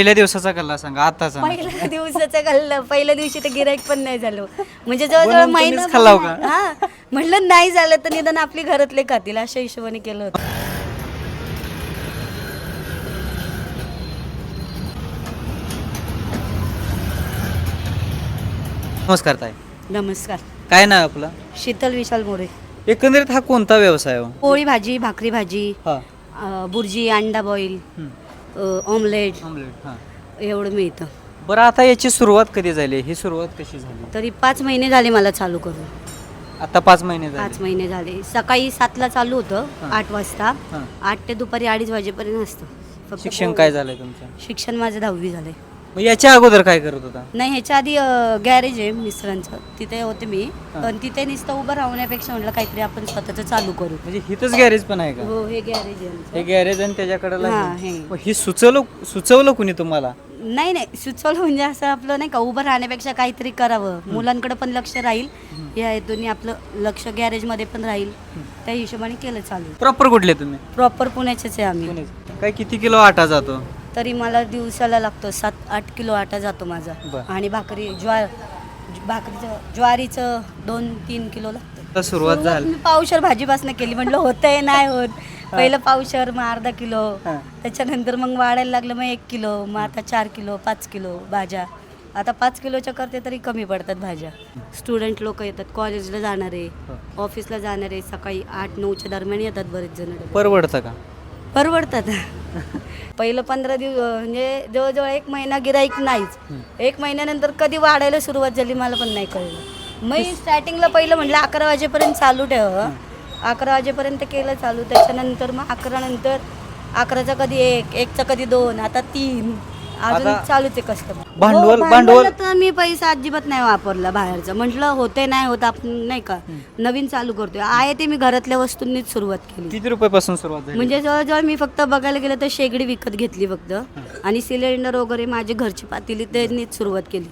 पहिल्या दिवसाचा कल्ला सांगा आताचा नाही. पहिल्या दिवसाचं खाल्लं पहिल्या दिवशी तर गिराईक पण नाही झालं. म्हणजे जवळजवळ बनवून महिना तुम्हीच खाल्लाव का? हा म्हणलं नाही झालं तर निदान आपली घरातले खातील अशा हिशोबाने केलं होतं. नमस्कार ताई. नमस्कार. काय नाव आपलं? शीतल विशाल मोरे एकंदरीत हा कोणता व्यवसाय हो? पोळी भाजी भाकरी भाजी हा. अं, बुर्जी अंडा बॉईल ऑमलेट ऑमलेट हा. एवढं मिळतं. बरं आता याची सुरुवात कधी झाली? ही सुरुवात कशी झाली? तरी पाच महिने झाले मला चालू करून. आता पाच महिने झाले. पाच महिने झाले. सकाळी सातला चालू होतं. आठ वाजता. हां. आठ ते दुपारी अडीच वाजेपर्यंत असतं. फक्त शिक्षण. काय झालंय तुमचं? शिक्षण माझं दहावी झालंय. मग याच्या अगोदर काय करत होता? नाही ह्याच्या आधी गॅरेज आहे मिस्टरांचं. तिथे होते मी. पण तिथे नुसतं उभं राहण्यापेक्षा म्हटलं काहीतरी आपण स्वतःचं चालू करू. म्हणजे हिथंच गॅरेज पण आहे का? हो हे गॅरेज आहे आमचं. हे गॅरेज आणि त्याच्याकडे हां, हे. ही सुचवलं सुचवलं कुणी तुम्हाला? नाही नाही. सुचवलं म्हणजे असं आपलं नाही का उभं राहण्यापेक्षा काहीतरी करावं. मुलांकडे पण लक्ष राहील. या हेतून आपलं लक्ष गॅरेजमध्ये पण राहील. त्या हिशोबाने केलं चालू. प्रॉपर कुठले तुम्ही? प्रॉपर पुण्याचेच आहे आम्ही. काय किती किलो आटा जातो? तरी मला दिवसाला लागतो. सात आठ किलो आटा जातो माझा. बरं. आणि भाकरी ज्वार भाकरीचं ज्वारीचं दोन तीन किलो लागतं. आता सुरुवात झाली. मी पावशर भाजीपासून केली. म्हटलं होतंय नाही होत. पहिलं पावशर मग अर्धा किलो. हां. त्याच्यानंतर मग वाढायला लागलं मग एक किलो. मग आता चार किलो पाच किलो भाज्या. आता पाच किलोच्या करते तरी कमी पडतात भाज्या. स्टुडंट लोक येतात कॉलेजला जाणारे ऑफिसला जाणारे सकाळी आठ नऊच्या दरम्यान येतात बरेच जण. परवडतं का? परवडतात. पहिलं पंधरा दिवस म्हणजे जवळजवळ एक महिना गिराईक नाहीच. एक महिन्यानंतर कधी वाढायला सुरुवात झाली मला पण नाही कळलं. मी स्टार्टिंगला पहिलं म्हटलं अकरा वाजेपर्यंत चालू ठेव. अकरा वाजेपर्यंत केलं चालू. त्याच्यानंतर मग अकरा नंतर अकराचा कधी एक एकचा कधी दोन आता तीन. अजून आता चालूच आहे कस्टमर भांडवल- भांडवल- तर मी पैसा अजिबात नाही वापरला बाहेरचा. म्हटलं होते नाही होत आपण नाही का? नवीन चालू करतोय. आहे ते मी घरातल्या वस्तूंनीच सुरुवात केली. किती रुपयापासून सुरुवात झाली? म्हणजे जवळजवळ मी फक्त बघायला गेलं तर शेगडी विकत घेतली फक्त. आणि सिलेंडर वगैरे माझी घरची पातेली त्यांनीच सुरुवात केली.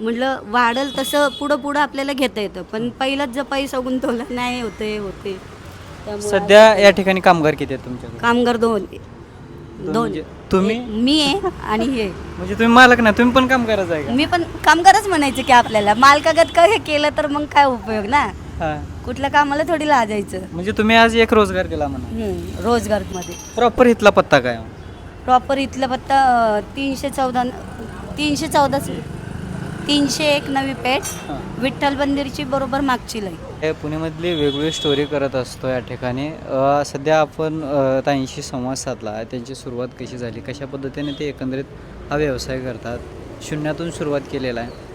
म्हटलं वाढल तसं पुढं पुढं आपल्याला घेता येतं. पण पहिलाच जर पैसा गुंतवला नाही होते होते त्यामुळे सध्या या ठिकाणी कामगार किती आहेत तुमच्याकडे? कामगार दोन. दोन म्हणजे तुम्ही? मी आहे आणि हे. म्हणजे तुम्ही मालक ना तुम्ही पण कामगारच आहे मी पण कामगारच म्हणायचे की आपल्याला. मालकागत काय हे केलं तर मग काय उपयोग ना? का हा. कुठल्या कामाला थोडी लाजायचं. म्हणजे तुम्ही आज एक रोजगार दिला म्हणा हम्म, रोजगारमध्ये. प्रॉपर इथला पत्ता काय? प्रॉपर इथला पत्ता अं, तीनशे चौदा तीनशे चौदा तीनशे एक नवी पेठ. विठ्ठल मंदिरची बरोबर मागची लाई हे पुण्यामधली वेगवेगळी स्टोरी करत असतो या ठिकाणी. अ, सध्या आपण अ, ताईंशी संवाद साधला. त्यांची सुरुवात कशी झाली? कशा पद्धतीने ते एकंदरीत हा व्यवसाय करतात? शून्यातून सुरुवात केलेला आहे.